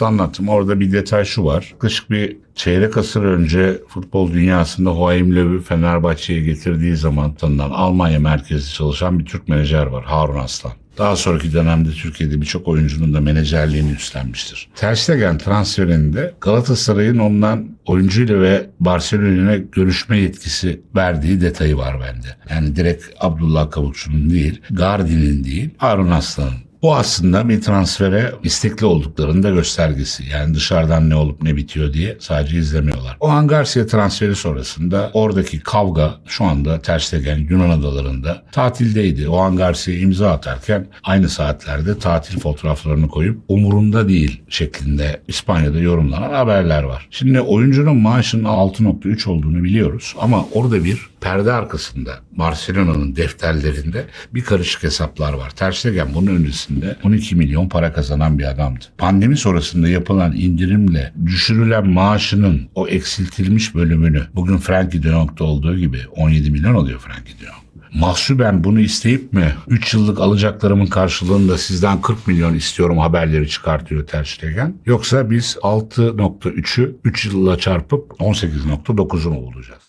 hafta anlattım. Orada bir detay şu var. Yaklaşık bir çeyrek asır önce futbol dünyasında Joachim Löw'ü Fenerbahçe'ye getirdiği zaman tanınan Almanya merkezli çalışan bir Türk menajer var. Harun Aslan. Daha sonraki dönemde Türkiye'de birçok oyuncunun da menajerliğini üstlenmiştir. Ter Stegen transferinde Galatasaray'ın ondan oyuncuyla ve Barcelona'ya görüşme yetkisi verdiği detayı var bende. Yani direkt Abdullah Kavukçu'nun değil, Gardi'nin değil, Harun Aslan'ın. Bu aslında bir transfere istekli olduklarının da göstergesi. Yani dışarıdan ne olup ne bitiyor diye sadece izlemiyorlar. O an Garcia transferi sonrasında oradaki kavga şu anda Ter Stegen Yunan adalarında tatildeydi. O an Garcia imza atarken aynı saatlerde tatil fotoğraflarını koyup umurunda değil şeklinde İspanya'da yorumlanan haberler var. Şimdi oyuncunun maaşının 6.3 olduğunu biliyoruz ama orada bir perde arkasında Barcelona'nın defterlerinde bir karışık hesaplar var. Ter Stegen bunun öncesinde 12 milyon para kazanan bir adamdı. Pandemi sonrasında yapılan indirimle düşürülen maaşının o eksiltilmiş bölümünü bugün Frankie de Jong'da olduğu gibi 17 milyon oluyor Frankie de Jong. Mahsuben bunu isteyip mi 3 yıllık alacaklarımın karşılığında sizden 40 milyon istiyorum haberleri çıkartıyor Ter Stegen. Yoksa biz 6.3'ü 3 yılla çarpıp 18.9'u mu bulacağız?